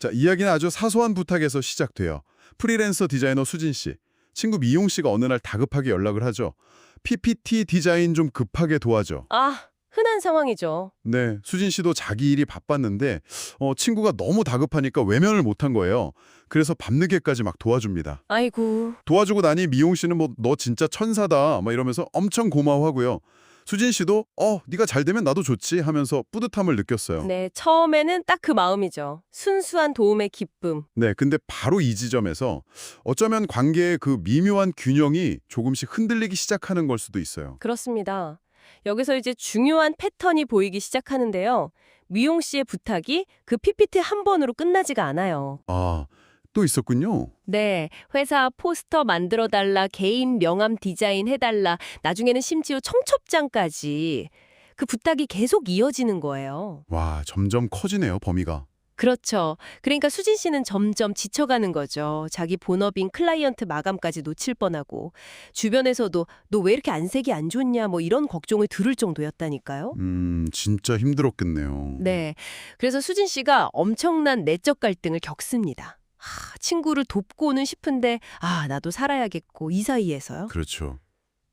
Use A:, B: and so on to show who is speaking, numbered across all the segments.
A: 자, 이야기는 아주 사소한 부탁에서 시작돼요. 프리랜서 디자이너 수진 씨. 친구 미용 씨가 어느 날 다급하게 연락을 하죠. PPT 디자인 좀 급하게 도와줘.
B: 아, 흔한 상황이죠.
A: 네, 수진 씨도 자기 일이 바빴는데 어, 친구가 너무 다급하니까 외면을 못한 거예요. 그래서 밤늦게까지 막 도와줍니다.
B: 아이고,
A: 도와주고 나니 미용 씨는 뭐 너 진짜 천사다 막 이러면서 엄청 고마워하고요. 수진 씨도 어 네가 잘 되면 나도 좋지 하면서 뿌듯함을 느꼈어요.
B: 네, 처음에는 딱 그 마음이죠. 순수한 도움의 기쁨.
A: 네, 근데 바로 이 지점에서 어쩌면 관계의 그 미묘한 균형이 조금씩 흔들리기 시작하는 걸 수도 있어요.
B: 그렇습니다. 여기서 이제 중요한 패턴이 보이기 시작하는데요. 미용 씨의 부탁이 그 PPT 한 번으로 끝나지가 않아요.
A: 아, 또 있었군요.
B: 네, 회사 포스터 만들어 달라, 개인 명함 디자인 해달라, 나중에는 심지어 청첩장까지 그 부탁이 계속 이어지는 거예요.
A: 와, 점점 커지네요, 범위가.
B: 그렇죠. 그러니까 수진 씨는 점점 지쳐가는 거죠. 자기 본업인 클라이언트 마감까지 놓칠 뻔하고 주변에서도 너 왜 이렇게 안색이 안 좋냐 뭐 이런 걱정을 들을 정도였다니까요.
A: 음, 진짜 힘들었겠네요.
B: 네. 그래서 수진 씨가 엄청난 내적 갈등을 겪습니다. 하, 친구를 돕고는 싶은데 아, 나도 살아야겠고 이 사이에서요.
A: 그렇죠.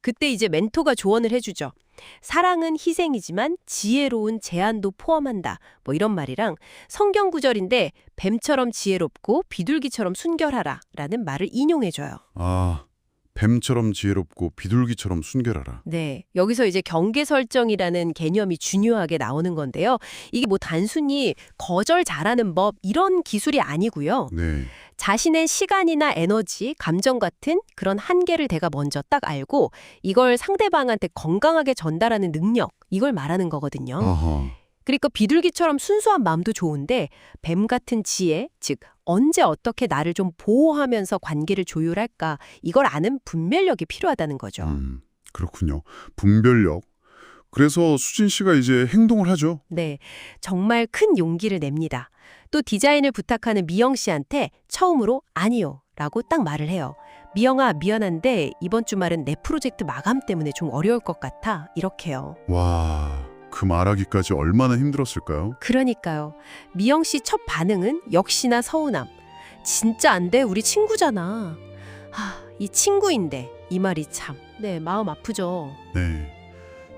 B: 그때 이제 멘토가 조언을 해주죠. 사랑은 희생이지만 지혜로운 제안도 포함한다. 뭐 이런 말이랑 성경 구절인데 뱀처럼 지혜롭고 비둘기처럼 순결하라 라는 말을 인용해줘요.
A: 아, 뱀처럼 지혜롭고 비둘기처럼 순결하라.
B: 네. 여기서 이제 경계 설정이라는 개념이 중요하게 나오는 건데요. 이게 뭐 단순히 거절 잘하는 법 이런 기술이 아니고요.
A: 네.
B: 자신의 시간이나 에너지, 감정 같은 그런 한계를 내가 먼저 딱 알고 이걸 상대방한테 건강하게 전달하는 능력, 이걸 말하는 거거든요.
A: 아하.
B: 그러니까 비둘기처럼 순수한 마음도 좋은데 뱀 같은 지혜, 즉 언제 어떻게 나를 좀 보호하면서 관계를 조율할까 이걸 아는 분별력이 필요하다는 거죠.
A: 음, 그렇군요. 분별력. 그래서 수진 씨가 이제 행동을 하죠.
B: 네, 정말 큰 용기를 냅니다. 또 디자인을 부탁하는 미영 씨한테 처음으로 아니요 라고 딱 말을 해요. 미영아 미안한데 이번 주말은 내 프로젝트 마감 때문에 좀 어려울 것 같아 이렇게요.
A: 와, 그 말하기까지 얼마나 힘들었을까요?
B: 그러니까요. 미영 씨 첫 반응은 역시나 서운함. 진짜 안 돼 우리 친구잖아. 하, 이 친구인데 이 말이 참. 네 마음 아프죠.
A: 네.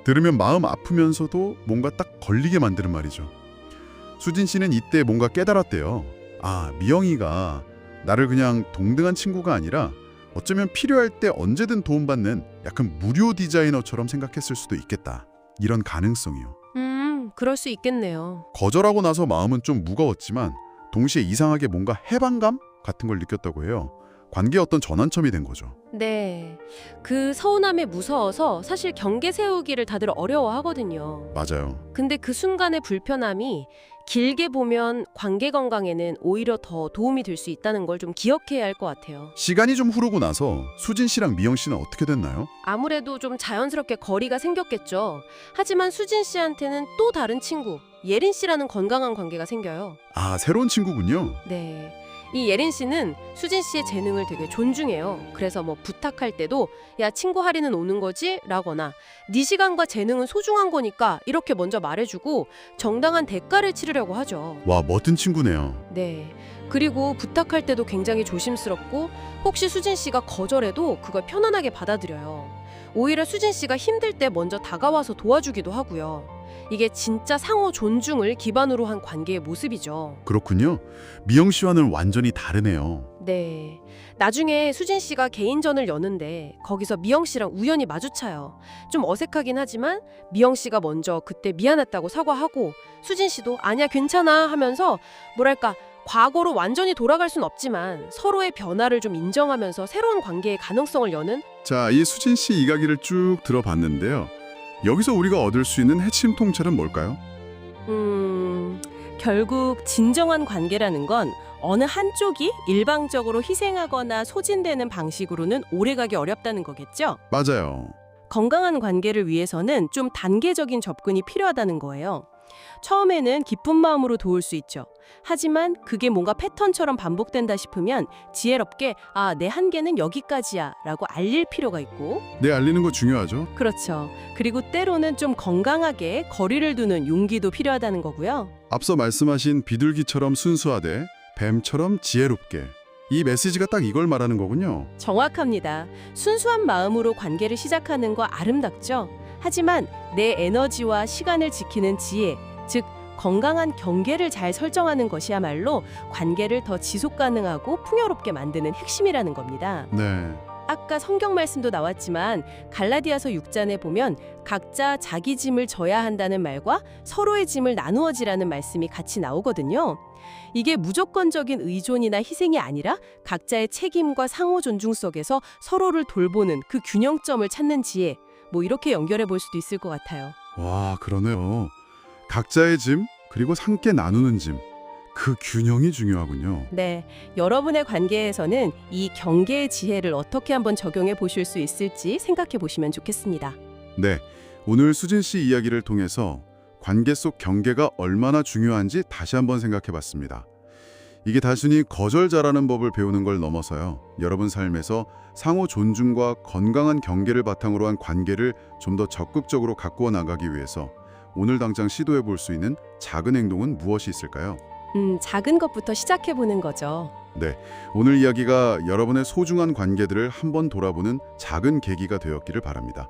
A: 들으면 마음 아프면서도 뭔가 딱 걸리게 만드는 말이죠. 수진 씨는 이때 뭔가 깨달았대요. 아, 미영이가 나를 그냥 동등한 친구가 아니라 어쩌면 필요할 때 언제든 도움받는 약간 무료 디자이너처럼 생각했을 수도 있겠다. 이런 가능성이요.
B: 음 그럴 수 있겠네요.
A: 거절하고 나서 마음은 좀 무거웠지만 동시에 이상하게 뭔가 해방감 같은 걸 느꼈다고 해요. 관계의 어떤 전환점이 된 거죠.
B: 네. 그 서운함에 무서워서 사실 경계 세우기를 다들 어려워하거든요.
A: 맞아요.
B: 근데 그 순간의 불편함이 길게 보면 관계 건강에는 오히려 더 도움이 될 수 있다는 걸 좀 기억해야 할 것 같아요.
A: 시간이 좀 흐르고 나서 수진 씨랑 미영 씨는 어떻게 됐나요?
B: 아무래도 좀 자연스럽게 거리가 생겼겠죠. 하지만 수진 씨한테는 또 다른 친구, 예린 씨라는 건강한 관계가 생겨요.
A: 아, 새로운 친구군요.
B: 네. 이 예린 씨는 수진 씨의 재능을 되게 존중해요. 그래서 뭐 부탁할 때도 야 친구 할인은 오는 거지? 라거나 네 시간과 재능은 소중한 거니까 이렇게 먼저 말해주고 정당한 대가를 치르려고 하죠.
A: 와, 멋진 친구네요.
B: 네. 그리고 부탁할 때도 굉장히 조심스럽고 혹시 수진 씨가 거절해도 그걸 편안하게 받아들여요. 오히려 수진 씨가 힘들 때 먼저 다가와서 도와주기도 하고요. 이게 진짜 상호 존중을 기반으로 한 관계의 모습이죠.
A: 그렇군요. 미영 씨와는 완전히 다르네요.
B: 네. 나중에 수진 씨가 개인전을 여는데 거기서 미영 씨랑 우연히 마주쳐요. 좀 어색하긴 하지만 미영 씨가 먼저 그때 미안했다고 사과하고 수진 씨도 아니야 괜찮아 하면서 뭐랄까 과거로 완전히 돌아갈 순 없지만 서로의 변화를 좀 인정하면서 새로운 관계의 가능성을 여는
A: 자, 이 수진 씨 이야기를 쭉 들어봤는데요. 여기서 우리가 얻을 수 있는 핵심 통찰은 뭘까요?
B: 음, 결국 진정한 관계라는 건 어느 한쪽이 일방적으로 희생하거나 소진되는 방식으로는 오래가기 어렵다는 거겠죠?
A: 맞아요.
B: 건강한 관계를 위해서는 좀 단계적인 접근이 필요하다는 거예요. 처음에는 기쁜 마음으로 도울 수 있죠. 하지만 그게 뭔가 패턴처럼 반복된다 싶으면 지혜롭게 아, 내 한계는 여기까지야 라고 알릴 필요가 있고
A: 네, 알리는 거 중요하죠.
B: 그렇죠. 그리고 때로는 좀 건강하게 거리를 두는 용기도 필요하다는 거고요.
A: 앞서 말씀하신 비둘기처럼 순수하되 뱀처럼 지혜롭게. 이 메시지가 딱 이걸 말하는 거군요.
B: 정확합니다. 순수한 마음으로 관계를 시작하는 거 아름답죠. 하지만 내 에너지와 시간을 지키는 지혜, 즉 건강한 경계를 잘 설정하는 것이야말로 관계를 더 지속 가능하고 풍요롭게 만드는 핵심이라는 겁니다.
A: 네.
B: 아까 성경 말씀도 나왔지만 갈라디아서 6장에 보면 각자 자기 짐을 져야 한다는 말과 서로의 짐을 나누어 지라는 말씀이 같이 나오거든요. 이게 무조건적인 의존이나 희생이 아니라 각자의 책임과 상호 존중 속에서 서로를 돌보는 그 균형점을 찾는 지혜. 뭐 이렇게 연결해 볼 수도 있을 것 같아요.
A: 와, 그러네요. 각자의 짐, 그리고 함께 나누는 짐. 그 균형이 중요하군요.
B: 네, 여러분의 관계에서는 이 경계의 지혜를 어떻게 한번 적용해 보실 수 있을지 생각해 보시면 좋겠습니다.
A: 네. 오늘 수진 씨 이야기를 통해서 관계 속 경계가 얼마나 중요한지 다시 한번 생각해 봤습니다. 이게 단순히 거절 잘하는 법을 배우는 걸 넘어서요. 여러분 삶에서 상호 존중과 건강한 경계를 바탕으로 한 관계를 좀 더 적극적으로 가꾸어 나가기 위해서 오늘 당장 시도해 볼 수 있는 작은 행동은 무엇이 있을까요?
B: 음, 작은 것부터 시작해 보는 거죠.
A: 네, 오늘 이야기가 여러분의 소중한 관계들을 한번 돌아보는 작은 계기가 되었기를 바랍니다.